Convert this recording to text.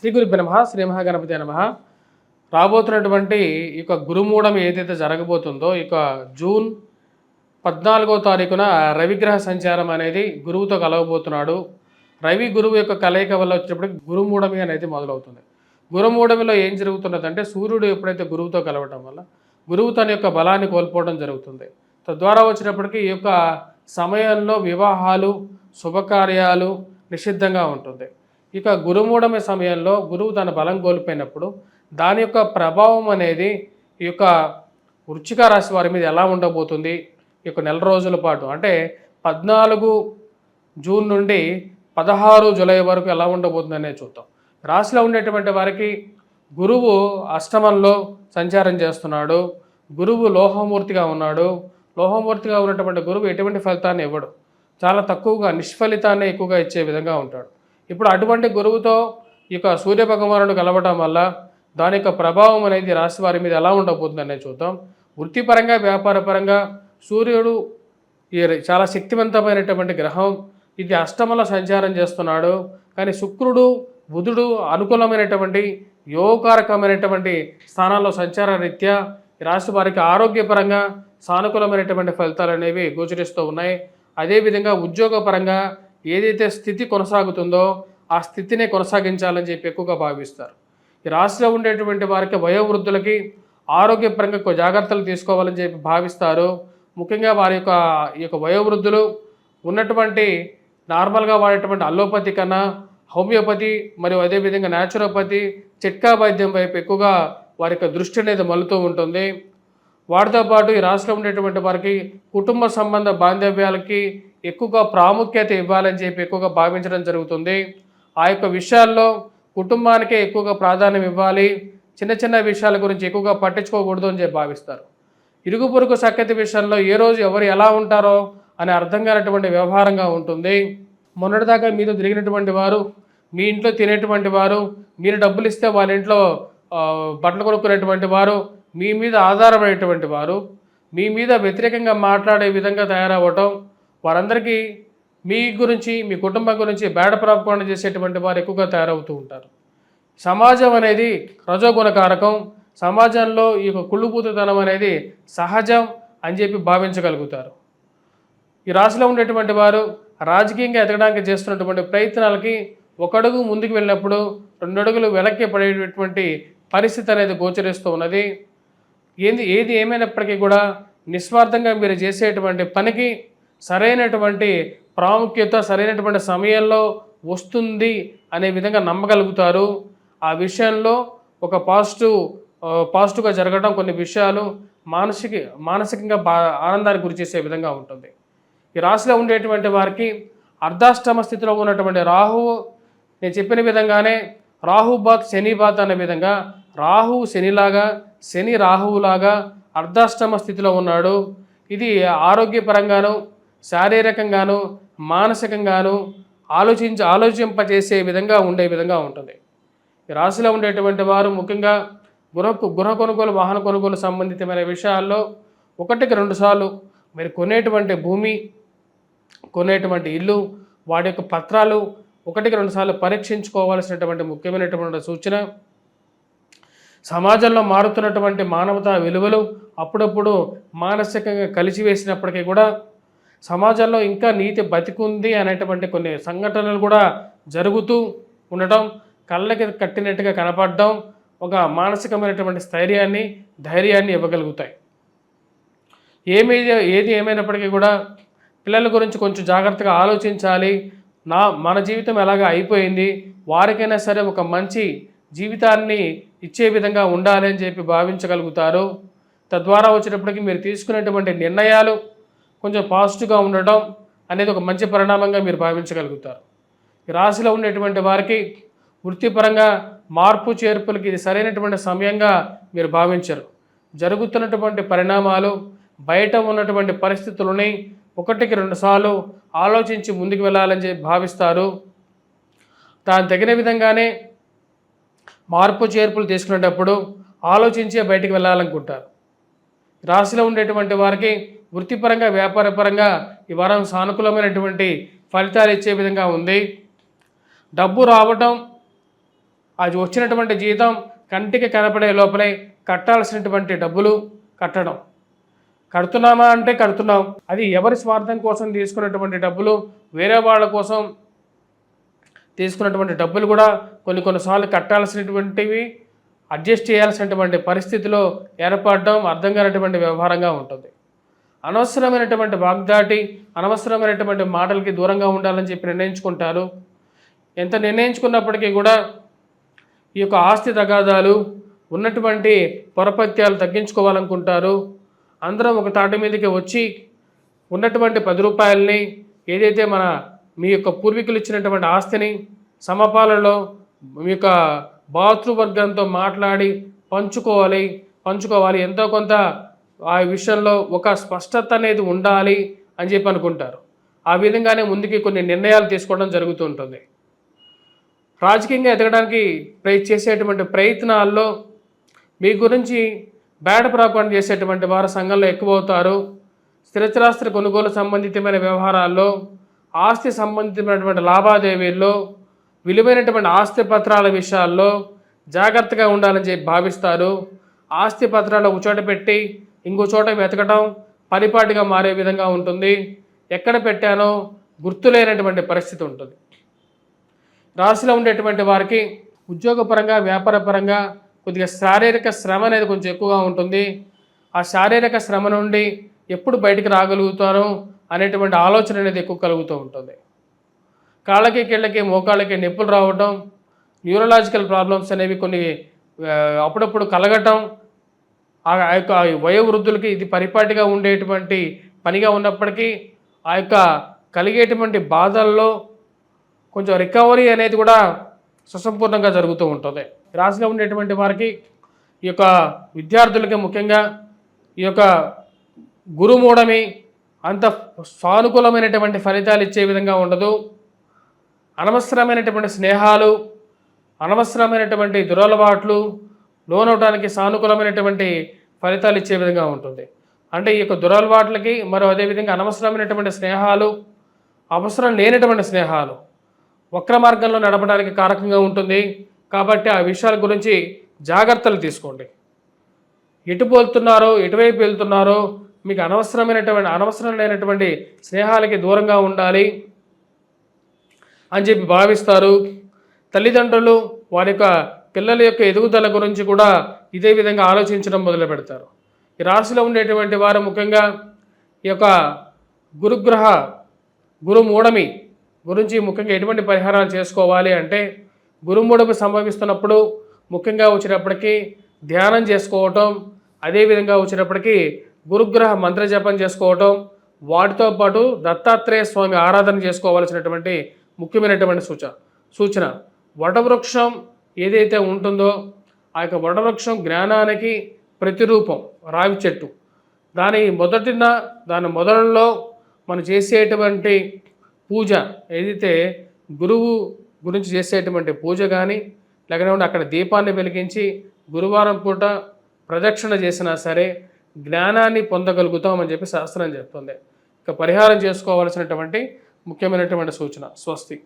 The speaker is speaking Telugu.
శ్రీ గురుభ్య నమ శ్రీ మహాగణపతి నమ. రాబోతున్నటువంటి ఈ యొక్క గురుమూఢం ఏదైతే జరగబోతుందో ఈ యొక్క జూన్ పద్నాలుగో తారీఖున రవిగ్రహ సంచారం అనేది గురువుతో కలవబోతున్నాడు. రవి గురువు యొక్క కలయిక వల్ల వచ్చేటప్పటికి గురుమూఢమి అనేది మొదలవుతుంది. గురుమూఢమిలో ఏం జరుగుతున్నదంటే సూర్యుడు ఎప్పుడైతే గురువుతో కలవటం వల్ల గురువు తన యొక్క బలాన్ని కోల్పోవడం జరుగుతుంది. తద్వారా వచ్చినప్పటికీ ఈ యొక్క సమయంలో వివాహాలు శుభకార్యాలు నిషిద్ధంగా ఉంటుంది. ఇక గురుమూఢమి సమయంలో గురువు తన బలం కోల్పోయినప్పుడు దాని యొక్క ప్రభావం అనేది ఈ యొక్క వృచ్చిక రాశి వారి మీద ఎలా ఉండబోతుంది? ఈ యొక్క నెల రోజుల పాటు అంటే పద్నాలుగు జూన్ నుండి పదహారు జూలై వరకు ఎలా ఉండబోతుంది అనేది చూద్దాం. రాశిలో ఉండేటువంటి వారికి గురువు అష్టమంలో సంచారం చేస్తున్నాడు. గురువు లోహమూర్తిగా ఉన్నాడు. లోహమూర్తిగా ఉన్నటువంటి గురువు ఎటువంటి ఫలితాన్ని ఇవ్వడు. చాలా తక్కువగా నిష్ఫలితాన్ని ఎక్కువగా ఇచ్చే విధంగా ఉంటాడు. ఇప్పుడు అటువంటి గురువుతో ఈ యొక్క సూర్య కలవటం వల్ల దాని యొక్క ప్రభావం అనేది రాశి వారి మీద ఎలా ఉండబోతుందనే చూద్దాం. వృత్తిపరంగా వ్యాపారపరంగా సూర్యుడు ఈ చాలా శక్తివంతమైనటువంటి గ్రహం. ఇది అష్టమల సంచారం చేస్తున్నాడు. కానీ శుక్రుడు బుధుడు అనుకూలమైనటువంటి యోగకారకమైనటువంటి స్థానాల్లో సంచార రీత్యా ఈ రాశి వారికి ఆరోగ్యపరంగా సానుకూలమైనటువంటి ఫలితాలు అనేవి గోచరిస్తూ ఉన్నాయి. అదేవిధంగా ఉద్యోగపరంగా ఏదైతే స్థితి కొనసాగుతుందో ఆ స్థితినే కొనసాగించాలని చెప్పి ఎక్కువగా భావిస్తారు. ఈ రాశిలో ఉండేటువంటి వారికి వయోవృద్ధులకి ఆరోగ్యపరంగా ఎక్కువ జాగ్రత్తలు తీసుకోవాలని చెప్పి భావిస్తారు. ముఖ్యంగా వారి యొక్క ఈ యొక్క వయోవృద్ధులు ఉన్నటువంటి నార్మల్గా వాడేటువంటి అల్లోపతి కన్నా హోమియోపతి మరియు అదేవిధంగా న్యాచురోపతి చిట్కా వైద్యం వైపు ఎక్కువగా వారి యొక్క దృష్టి అనేది మలుతూ ఉంటుంది. వాటితో పాటు ఈ రాష్ట్రంలో ఉండేటువంటి వారికి కుటుంబ సంబంధ బాంధవ్యాలకి ఎక్కువగా ప్రాముఖ్యత ఇవ్వాలని చెప్పి ఎక్కువగా భావించడం జరుగుతుంది. ఆ యొక్క విషయాల్లో కుటుంబానికే ఎక్కువగా ప్రాధాన్యం ఇవ్వాలి. చిన్న చిన్న విషయాల గురించి ఎక్కువగా పట్టించుకోకూడదు అని చెప్పి భావిస్తారు. ఇరుగు పొరుగు సఖ్యత విషయంలో ఏ రోజు ఎవరు ఎలా ఉంటారో అని అర్థం కానటువంటి వ్యవహారంగా ఉంటుంది. మొన్నటిదాకా మీతో తిరిగినటువంటి వారు మీ ఇంట్లో తినేటువంటి వారు మీరు డబ్బులు ఇస్తే వాళ్ళ ఇంట్లో బట్టలు కొనుక్కునేటువంటి వారు మీ మీద ఆధారపడేటువంటి వారు మీ మీద వ్యతిరేకంగా మాట్లాడే విధంగా తయారవ్వటం వారందరికీ మీ గురించి మీ కుటుంబం గురించి బేడ ప్రాపకాండ చేసేటువంటి వారు ఎక్కువగా తయారవుతూ ఉంటారు. సమాజం అనేది రజోగుణ కారకం. సమాజంలో ఈ యొక్క కుళ్ళుపూతతనం అనేది సహజం అని చెప్పి భావించగలుగుతారు. ఈ రాశిలో ఉండేటువంటి వారు రాజకీయంగా ఎదగడానికి చేస్తున్నటువంటి ప్రయత్నాలకి ఒక అడుగు ముందుకు వెళ్ళినప్పుడు రెండు అడుగులు వెనక్కి పడేటటువంటి పరిస్థితి అనేది గోచరిస్తూ ఉన్నది. ఏది ఏది ఏమైనప్పటికీ కూడా నిస్వార్థంగా మీరు చేసేటువంటి పనికి సరైనటువంటి ప్రాముఖ్యత సరైనటువంటి సమయంలో వస్తుంది అనే విధంగా నమ్మగలుగుతారు. ఆ విషయంలో ఒక పాజిటివ్ పాజిటివ్గా జరగడం కొన్ని విషయాలు మానసిక మానసికంగా బా ఆనందానికి గురి చేసే విధంగా ఉంటుంది. ఈ రాశిలో ఉండేటువంటి వారికి అర్ధాష్టమ స్థితిలో ఉన్నటువంటి రాహువు నేను చెప్పిన విధంగానే రాహు బాత్ శని బాత్ అనే విధంగా రాహు శనిలాగా శని రాహువులాగా అర్ధాష్టమ స్థితిలో ఉన్నాడు. ఇది ఆరోగ్యపరంగాను శారీరకంగాను మానసికంగాను ఆలోచించి ఆలోచింపజేసే విధంగా ఉండే విధంగా ఉంటుంది. ఈ రాశిలో ఉండేటువంటి వారు ముఖ్యంగా గృహ గృహ కొనుగోలు వాహన కొనుగోలు సంబంధితమైన విషయాల్లో ఒకటికి రెండు సార్లు మీరు కొనేటువంటి భూమి కొనేటువంటి ఇల్లు వాటి యొక్క పత్రాలు ఒకటికి రెండు సార్లు పరీక్షించుకోవాల్సినటువంటి ముఖ్యమైనటువంటి సూచన. సమాజంలో మారుతున్నటువంటి మానవతా విలువలు అప్పుడప్పుడు మానసికంగా కలిసివేసినప్పటికీ కూడా సమాజంలో ఇంకా నీతి బతికుంది అనేటువంటి కొన్ని సంఘటనలు కూడా జరుగుతూ ఉండటం కళ్ళకి కట్టినట్టుగా కనపడడం ఒక మానసికమైనటువంటి స్థైర్యాన్ని ధైర్యాన్ని ఇవ్వగలుగుతాయి. ఏమి ఏది ఏమైనప్పటికీ కూడా పిల్లల గురించి కొంచెం జాగ్రత్తగా ఆలోచించాలి. నా మన జీవితం ఎలాగ అయిపోయింది? వారికైనా సరే ఒక మంచి జీవితాన్ని ఇచ్చే విధంగా ఉండాలి అని చెప్పి భావించగలుగుతారు. తద్వారా వచ్చినప్పటికీ మీరు తీసుకునేటువంటి నిర్ణయాలు కొంచెం పాజిటివ్గా ఉండటం అనేది ఒక మంచి పరిణామంగా మీరు భావించగలుగుతారు. ఈ రాశిలో ఉండేటువంటి వారికి వృత్తిపరంగా మార్పు చేర్పులకి ఇది సరైనటువంటి సమయంగా మీరు భావించరు. జరుగుతున్నటువంటి పరిణామాలు బయట ఉన్నటువంటి పరిస్థితులని ఒకటికి రెండుసార్లు ఆలోచించి ముందుకు వెళ్ళాలని చెప్పి భావిస్తారు. దాని తగిన విధంగానే మార్పు చేర్పులు తీసుకునేటప్పుడు ఆలోచించే బయటికి వెళ్ళాలనుకుంటారు. రాశిలో ఉండేటువంటి వారికి వృత్తిపరంగా వ్యాపారపరంగా ఈ వారం సానుకూలమైనటువంటి ఫలితాలు ఇచ్చే విధంగా ఉంది. డబ్బు రావటం అది వచ్చినటువంటి జీతం కంటికి కనపడే లోపలే కట్టాల్సినటువంటి డబ్బులు కట్టడం. కడుతున్నామా అంటే కడుతున్నాం. అది ఎవరి స్వార్థం కోసం తీసుకున్నటువంటి డబ్బులు వేరే వాళ్ళ కోసం తీసుకున్నటువంటి డబ్బులు కూడా కొన్ని కొన్నిసార్లు కట్టాల్సినటువంటివి అడ్జస్ట్ చేయాల్సినటువంటి పరిస్థితిలో ఏర్పడడం అర్థం కానటువంటి వ్యవహారంగా ఉంటుంది. అనవసరమైనటువంటి వాగ్దాటి అనవసరమైనటువంటి మాటలకి దూరంగా ఉండాలని చెప్పి నిర్ణయించుకుంటారు. ఎంత నిర్ణయించుకున్నప్పటికీ కూడా ఈ యొక్క ఆస్తి తగాదాలు ఉన్నటువంటి పొరపత్యాలు తగ్గించుకోవాలనుకుంటారు. అందరం ఒక తాటి మీదకి వచ్చి ఉన్నటువంటి పది రూపాయలని ఏదైతే మన మీ యొక్క పూర్వీకులు ఇచ్చినటువంటి ఆస్తిని సమపాలలో మీ యొక్క బాతృవర్గంతో మాట్లాడి పంచుకోవాలి పంచుకోవాలి. ఎంతో కొంత ఆ విషయంలో ఒక స్పష్టత అనేది ఉండాలి అని చెప్పి అనుకుంటారు. ఆ విధంగానే ముందుకి కొన్ని నిర్ణయాలు తీసుకోవడం జరుగుతూ ఉంటుంది. రాజకీయంగా ఎదగడానికి ప్రయ చేసేటువంటి ప్రయత్నాల్లో మీ గురించి బ్యాడ్ ప్రాపణ చేసేటువంటి వారు సంఘంలో ఎక్కువ అవుతారు స్థిరచరాస్త్ర కొనుగోలు సంబంధితమైన వ్యవహారాల్లో ఆస్తి సంబంధితమైనటువంటి లావాదేవీల్లో విలువైనటువంటి ఆస్తి పత్రాల విషయాల్లో జాగ్రత్తగా ఉండాలని చెప్పి భావిస్తారు. ఆస్తి పత్రాలు ఒక చోట పెట్టి ఇంకో చోట వెతకటం పనిపాటిగా మారే విధంగా ఉంటుంది. ఎక్కడ పెట్టానో గుర్తులేనటువంటి పరిస్థితి ఉంటుంది. రాశిలో ఉండేటువంటి వారికి ఉద్యోగపరంగా వ్యాపారపరంగా కొద్దిగా శారీరక శ్రమ అనేది కొంచెం ఎక్కువగా ఉంటుంది. ఆ శారీరక శ్రమ నుండి ఎప్పుడు బయటికి రాగలుగుతాను అనేటువంటి ఆలోచన అనేది ఎక్కువ కలుగుతూ ఉంటుంది. కాళ్ళకి కీళ్ళకి మోకాళ్ళకి నొప్పులు రావటం న్యూరలాజికల్ ప్రాబ్లమ్స్ అనేవి కొన్ని అప్పుడప్పుడు కలగటం ఆ ఆ యొక్క వయోవృద్ధులకి ఇది పరిపాటిగా ఉండేటువంటి పనిగా ఉన్నప్పటికీ ఆ యొక్క కలిగేటువంటి బాధల్లో కొంచెం రికవరీ అనేది కూడా సుసంపూర్ణంగా జరుగుతూ ఉంటుంది. ఈ రాశిలో ఉండేటువంటి వారికి ఈ యొక్క విద్యార్థులకి ముఖ్యంగా ఈ యొక్క గురుమూఢమి అంత సానుకూలమైనటువంటి ఫలితాలు ఇచ్చే విధంగా ఉండదు. అనవసరమైనటువంటి స్నేహాలు అనవసరమైనటువంటి దురలవాట్లు లోనవటానికి సానుకూలమైనటువంటి ఫలితాలు ఇచ్చే విధంగా ఉంటుంది. అంటే ఈ యొక్క దురలవాట్లకి మరో అదేవిధంగా అనవసరమైనటువంటి స్నేహాలు అవసరం లేనటువంటి స్నేహాలు వక్ర మార్గంలో నడపడానికి కారకంగా ఉంటుంది. కాబట్టి ఆ విషయాల గురించి జాగ్రత్తలు తీసుకోండి. ఎటు పోతున్నారో ఎటువైపు వెళ్తున్నారో మీకు అనవసరమైనటువంటి అనవసరం లేనటువంటి స్నేహాలకి దూరంగా ఉండాలి అని చెప్పి భావిస్తారు. తల్లిదండ్రులు వారి యొక్క పిల్లల యొక్క ఎదుగుదల గురించి కూడా ఇదే విధంగా ఆలోచించడం మొదలు పెడతారు. ఈ రాశిలో ఉండేటువంటి వారు ముఖ్యంగా ఈ యొక్క గురుగ్రహ గురుమూఢమి గురించి ముఖ్యంగా ఎటువంటి పరిహారాలు చేసుకోవాలి అంటే గురుమూఢమి సంభవిస్తున్నప్పుడు ముఖ్యంగా వచ్చినప్పటికీ ధ్యానం చేసుకోవటం అదేవిధంగా వచ్చినప్పటికీ గురుగ్రహ మంత్ర జపం చేసుకోవటం వాటితో పాటు దత్తాత్రేయ స్వామి ఆరాధన చేసుకోవాల్సినటువంటి ముఖ్యమైనటువంటి సూచన సూచన. వటవృక్షం ఏదైతే ఉంటుందో ఆ యొక్క వటవృక్షం జ్ఞానానికి ప్రతిరూపం రావి చెట్టు. దాని మొదటిన దాని మొదలలో మనం చేసేటువంటి పూజ ఏదైతే గురువు గురించి చేసేటువంటి పూజ కానీ లేకపోతే అక్కడ దీపాన్ని వెలిగించి గురువారం పూట ప్రదక్షిణ చేసినా సరే జ్ఞానాన్ని పొందగలుగుతామని చెప్పి శాస్త్రం చెప్తుంది. ఇక పరిహారం చేసుకోవాల్సినటువంటి ముఖ్యమైనటువంటి సూచన స్వస్తి.